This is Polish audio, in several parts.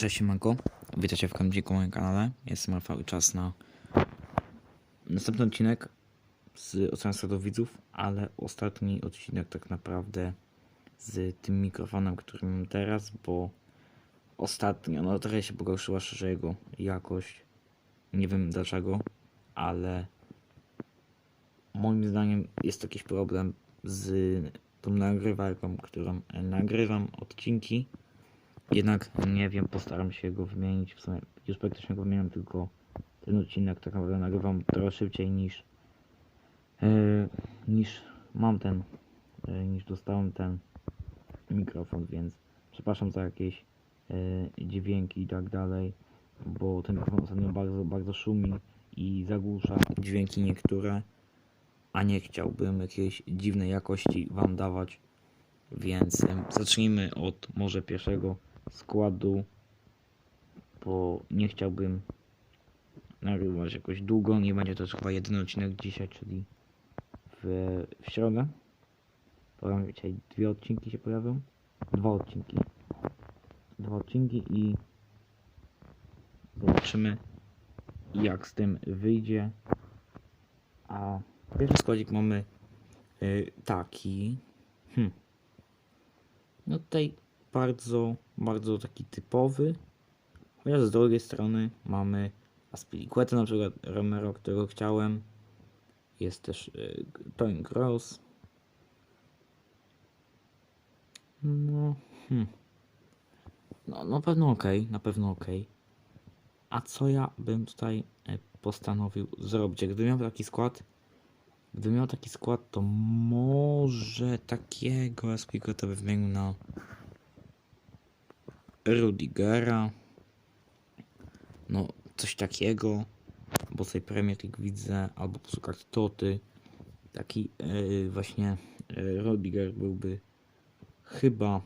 Cześć Manko, witajcie w Kamdziku moim kanale. Jestem cały czas na następny odcinek z Oceanu do widzów, ale ostatni odcinek tak naprawdę z tym mikrofonem, który mam teraz, bo ostatnio, no trochę się pogorszyła szczerze jego jakość. Nie wiem dlaczego, ale moim zdaniem jest jakiś problem z tą nagrywarką, którą nagrywam odcinki. Jednak nie wiem, postaram się go wymienić. W sumie już praktycznie go wymieniam, tylko ten odcinek tak naprawdę nagrywam trochę szybciej niż e, niż mam ten, e, niż dostałem ten mikrofon, więc przepraszam za jakieś e, dźwięki i tak dalej, bo ten mikrofon ostatnio bardzo, bardzo szumi i zagłusza dźwięki niektóre, a nie chciałbym jakiejś dziwnej jakości wam dawać. Więc zacznijmy od może pierwszego składu, bo nie chciałbym nagrywać jakoś długo. Nie będzie to chyba jedyny odcinek dzisiaj, czyli w, w środę. Powiem, dzisiaj dwie odcinki się pojawią. Dwa odcinki. Dwa odcinki i zobaczymy jak z tym wyjdzie. A pierwszy składzik mamy y, taki. Hmm. No tutaj bardzo, bardzo taki typowy. Chociaż z drugiej strony mamy Aspilicueta na przykład Romero, którego chciałem. Jest też y, Tony Cross. No, hmm. no, na pewno ok, na pewno ok. A co ja bym tutaj e, postanowił zrobić? Gdybym miał taki skład, gdybym miał taki skład, to może takiego Aspilicueta bym wymienił na Rudigera. No, coś takiego. Bo sobie Premier League widzę, albo po prostu karty Toty. Taki yy, właśnie yy, Rudiger byłby chyba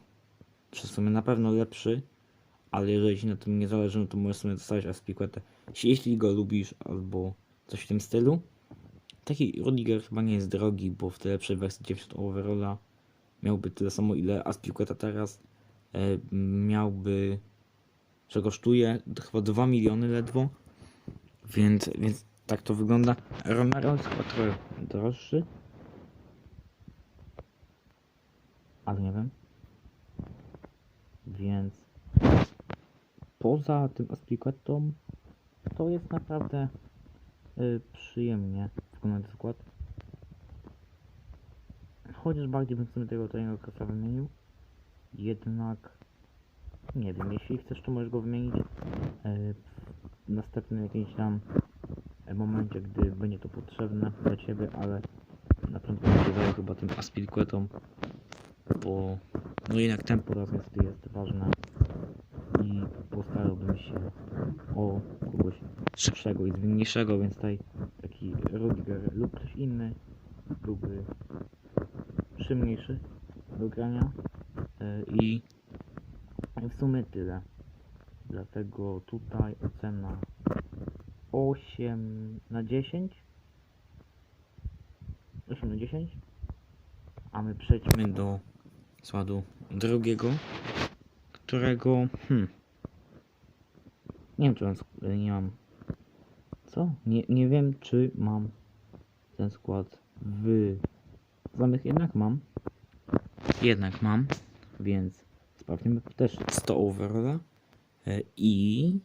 przez sumie na pewno lepszy. Ale jeżeli ci na tym nie zależy, no to możesz sobie dostać Aspilicuetę. Jeśli go lubisz, albo coś w tym stylu. Taki Rudiger chyba nie jest drogi, bo w tej lepszej wersji 90 overalla miałby tyle samo ile Aspilicueta teraz miałby, że kosztuje chyba 2 miliony ledwo, więc, więc tak to wygląda. Romero jest chyba trochę droższy, ale nie wiem, więc poza tym Aspilicuetą to jest naprawdę y, przyjemnie wykonany skład. Chociaż bardziej bym sobie tego treningu Krosa wymienił. Jednak nie wiem, jeśli chcesz to możesz go wymienić e, w następnym jakimś tam momencie, gdy będzie to potrzebne dla ciebie, ale na początku się chyba tym Aspilicuetą, bo no jednak tempo raz jest ważne i postarałbym się o kogoś szybszego i zwinniejszego, więc tutaj taki Rudiger lub ktoś inny byłby przyjemniejszy do grania i w sumie tyle. Dlatego tutaj ocena 8 na 10. 8 na 10. A my przejdźmy do składu drugiego, którego hmm, nie wiem czy mam, sk- nie mam co? Nie, nie wiem czy mam ten skład w zamych jednak mam jednak mam więc sprawdzimy też 100 overalla E, i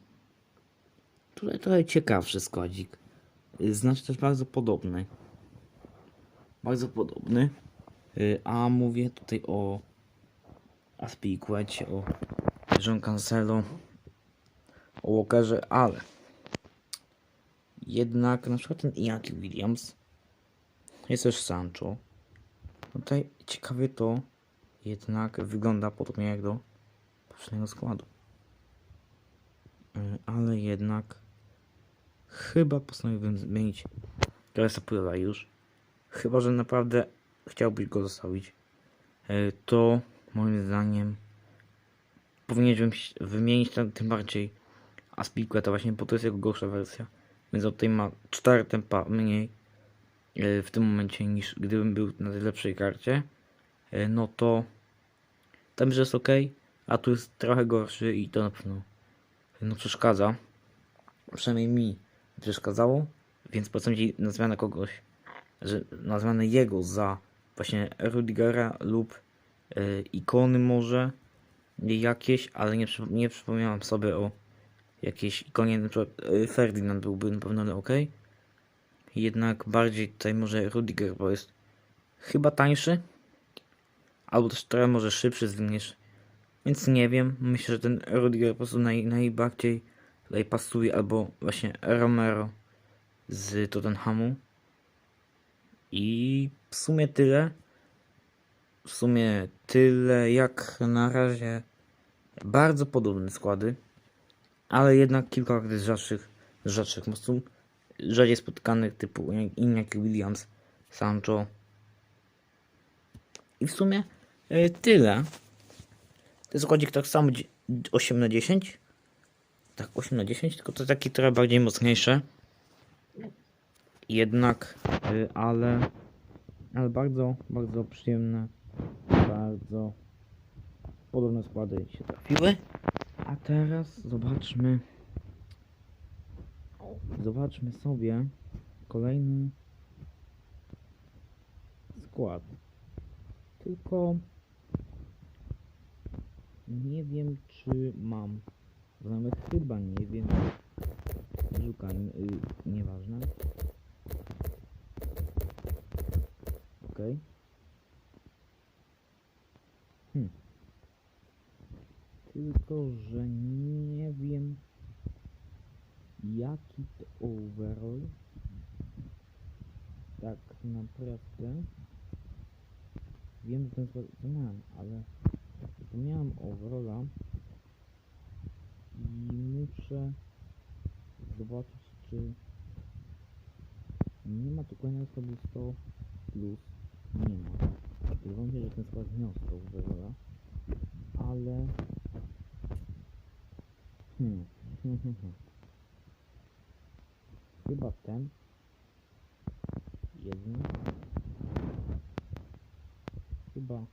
tutaj trochę ciekawszy składzik. Znaczy też bardzo podobny. Bardzo podobny. E, a mówię tutaj o Aspilicuecie o Jean Cancelo o Walkerze, ale jednak na przykład ten Iñaki Williams jest też Sancho. Tutaj ciekawie to jednak wygląda podobnie jak do poprzedniego składu. Y, Ale jednak chyba postanowiłbym zmienić Garesa Puyla już. Chyba, że naprawdę chciałbyś go zostawić. Y, To moim zdaniem powinienem wymienić ten, tym bardziej Aspilicueta właśnie, bo to jest jego gorsza wersja. Więc on tutaj ma 4 tempa mniej y, w tym momencie niż gdybym był na tej lepszej karcie. No to tam, że jest ok, a tu jest trochę gorszy i to na pewno no przeszkadza. Przynajmniej mi przeszkadzało, więc polecam ci na zmianę kogoś, że na zmianę jego za właśnie Rudigera lub y, ikony może jakieś, ale nie, nie przypomniałem sobie o jakiejś ikonie, na przykład y, Ferdinand byłby na pewno ok. Jednak bardziej tutaj może Rudiger, bo jest chyba tańszy, albo też trochę może szybszy, zwinniejszy. Więc nie wiem, myślę, że ten Rudiger po prostu naj, najbardziej tutaj pasuje, albo właśnie Romero z Tottenhamu. I w sumie tyle. W sumie tyle, jak na razie bardzo podobne składy, ale jednak kilka z rzadszych, rzadszych prostu rzadziej spotkanych typu Iñaki Williams, Sancho. I w sumie tyle. To jest składzik tak samo dzie- 8 na 10. Tak, 8 na 10, tylko to taki trochę bardziej mocniejsze. Jednak, y, ale, ale bardzo, bardzo przyjemne. Bardzo podobne składy się trafiły. A teraz zobaczmy. Zobaczmy sobie kolejny skład. Tylko nie wiem, czy mam. Bo nawet chyba nie wiem. Szukajmy. Y, nieważne. Okej. Hmm. Tylko, że nie wiem jaki to overall tak naprawdę wiem, że ten skład znałem, ale zapomniałem overalla i muszę zobaczyć, czy nie ma kolejnego składu 100 plus nie ma. Wydaje się, że ten skład miał 100 overalla, ale hmm. hmm, hmm, hmm. Chyba ten. Jeden. Chyba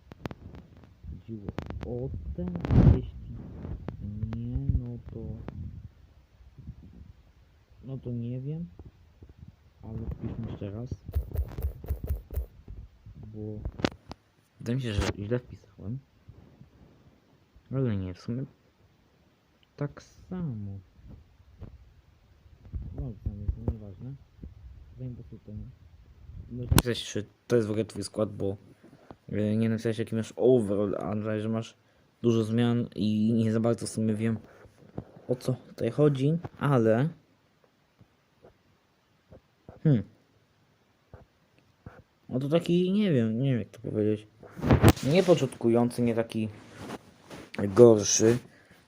chodziło o ten, a jeśli nie, no to no to nie wiem, ale wpiszmy jeszcze raz, bo wydaje mi się, że źle wpisałem, ale nie, w sumie tak samo. No, tam jest nieważne. Zanim po prostu ten. Napisać, czy to jest w ogóle twój skład, bo nie napisałeś jaki masz overall, a na że masz dużo zmian i nie za bardzo w sumie wiem o co tutaj chodzi, ale hmm. No to taki, nie wiem, nie wiem jak to powiedzieć. Nie początkujący, nie taki gorszy,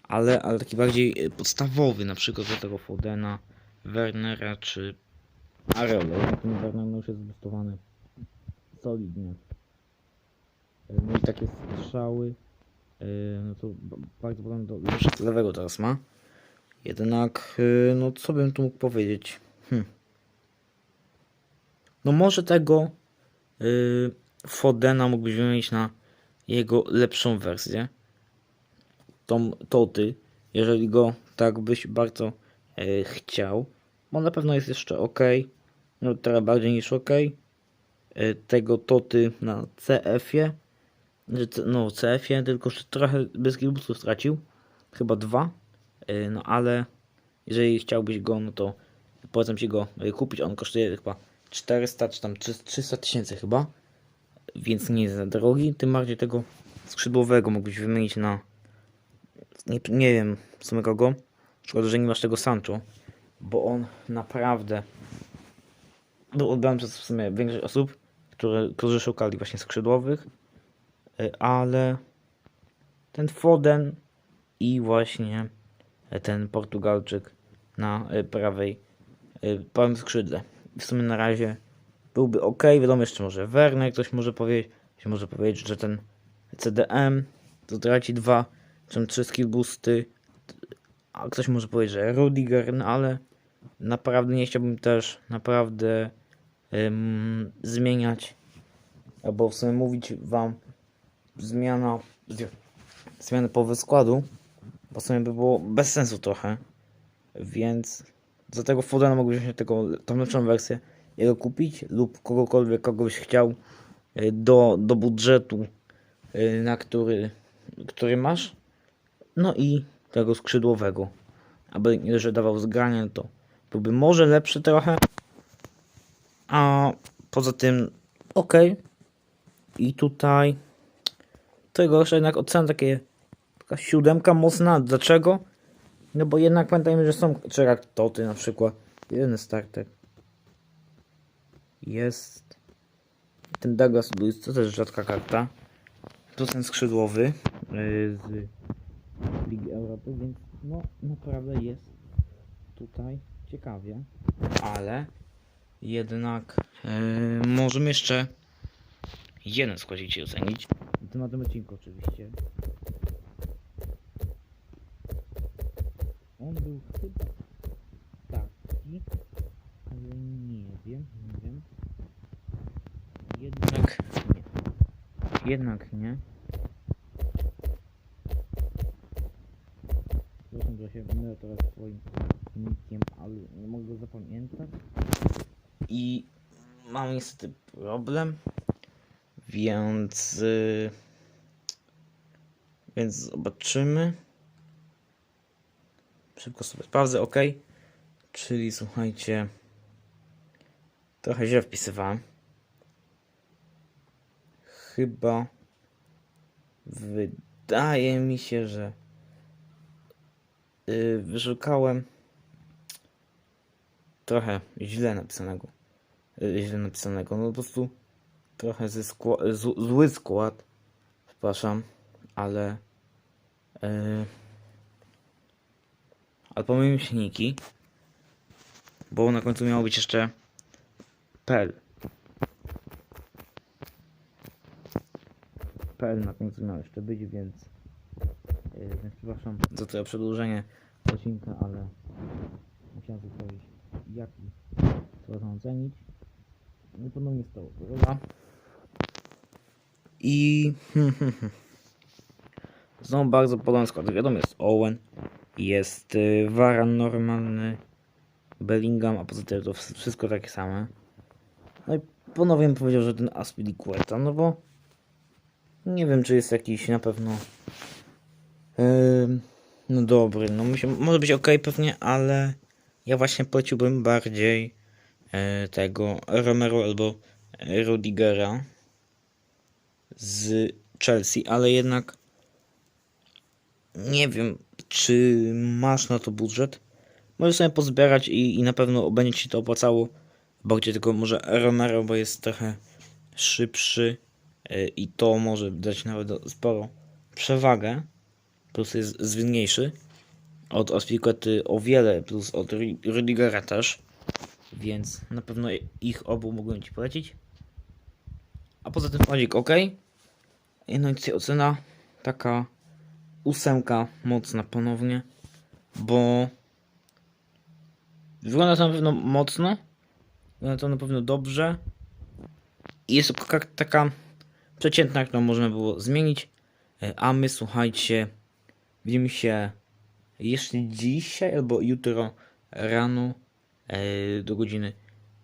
ale, ale taki bardziej e, podstawowy, na przykład do tego Fodena, Wernera czy Areola. Ten Werner już jest zbustowany solidnie. No i takie strzały, e, no to bardzo podobne do lewego teraz ma. Jednak, e, no co bym tu mógł powiedzieć? Hm. No może tego y, Fodena mógłbyś wymienić na jego lepszą wersję. Tą Toty, jeżeli go tak byś bardzo e, chciał. Bo na pewno jest jeszcze ok. No teraz bardziej niż ok. E, tego Toty na CF-ie. No CF-ie, tylko że trochę bez kilbusów stracił. Chyba dwa. E, no ale jeżeli chciałbyś go, no to polecam ci go e, kupić. On kosztuje chyba 400 czy tam 300 tysięcy chyba. Więc nie jest za drogi. Tym bardziej tego skrzydłowego mógłbyś wymienić na nie, nie wiem w sumie kogo. Szkoda, że nie masz tego Sancho, bo on naprawdę był odbrany przez w sumie większość osób, które, którzy szukali właśnie skrzydłowych, y, ale ten Foden i właśnie ten Portugalczyk na y, prawej y, prawym skrzydle. W sumie na razie byłby ok, wiadomo jeszcze może Werner, ktoś może powiedzieć, ktoś może powiedzieć, że ten CDM to traci dwa, czy trzy skill boosty, a ktoś może powiedzieć, że Rudiger, no ale naprawdę nie chciałbym też naprawdę ym, zmieniać, albo w sumie mówić wam zmiana, zmiany połowy składu, bo w sumie by było bez sensu trochę. Więc za tego Fodena mógłbyś wziąć tego, tą lepszą wersję, jego kupić lub kogokolwiek, kogoś chciał y, do, do budżetu, y, na który, który masz. No i tego skrzydłowego. Aby nie, że dawał zgranie, to byłby może lepszy trochę. A poza tym, ok. I tutaj tego jeszcze jednak ocena takie taka siódemka mocna. Dlaczego? No bo jednak pamiętajmy, że są trzy toty na przykład. Jeden starter. Jest ten Douglas Lewis, to też rzadka karta. To ten skrzydłowy yy, z Ligi Europy, więc no naprawdę jest tutaj ciekawie. Ale jednak yy, możemy jeszcze jeden składzik ci ocenić. W tym na tym odcinku oczywiście. On był chyba taki, ale nie wiem, nie wiem. Jednak nie. Jednak nie. Przepraszam, że się mylę teraz swoim nickiem, ale nie mogę go zapamiętać. I mam niestety problem, więc... Yy, więc zobaczymy. Szybko sobie sprawdzę, ok. Czyli słuchajcie, trochę źle wpisywałem. Chyba wydaje mi się, że yy, wyszukałem trochę źle napisanego. Yy, źle napisanego. No po prostu trochę ze skła- zły skład. Przepraszam, ale. Yy, ale pomyliłem się niki, bo na końcu miało być jeszcze PL. PL na końcu miał jeszcze być, więc, yy, więc przepraszam za to przedłużenie odcinka, ale musiałem zostawić jaki trzeba ocenić. No ponownie stało korola. I znowu bardzo podobny skład. Wiadomo jest Owen, jest y, Varan normalny, Bellingham, a poza tym to wsz- wszystko takie same. No i ponownie bym powiedział, że ten Aspilicueta, no bo nie wiem, czy jest jakiś na pewno ym, no dobry, no myślę, może być ok pewnie, ale ja właśnie poleciłbym bardziej e, tego Romero albo Rudigera z Chelsea, ale jednak nie wiem, czy masz na to budżet. Możesz sobie pozbierać i, i na pewno będzie ci to opłacało. Bardziej tylko może Romero, bo jest trochę szybszy y, i to może dać nawet sporo przewagę. Plus jest zwinniejszy od Aspilicuety o wiele, plus od Ru- Rudigera też. Więc na pewno ich obu mogłem ci polecić. A poza tym składzik ok. No i ocena. Taka ósemka mocna ponownie, bo wygląda to na pewno mocno, wygląda to na pewno dobrze. I jest to ka- taka przeciętna, którą można było zmienić, E, a my słuchajcie, widzimy się jeszcze dzisiaj albo jutro rano e, do godziny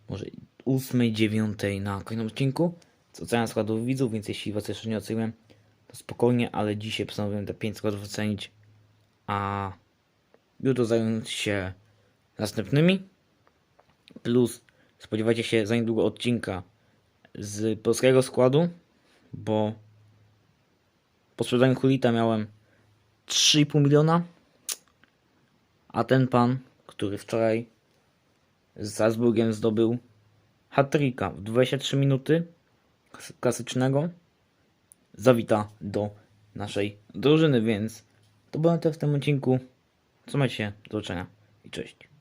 może 8-9 na kolejnym odcinku z oceniania składów widzów, więc jeśli was jeszcze nie oceniłem, to spokojnie, ale dzisiaj postanowiłem te 5 składów ocenić, a jutro zająć się następnymi. Plus spodziewajcie się za niedługo odcinka z polskiego składu, bo po sprzedaniu Hulita miałem 3,5 miliona, a ten pan, który wczoraj z Salzburgiem zdobył hat-tricka w 23 minuty klasycznego zawita do naszej drużyny, więc to było tyle w tym odcinku. Trzymajcie się, do zobaczenia i cześć.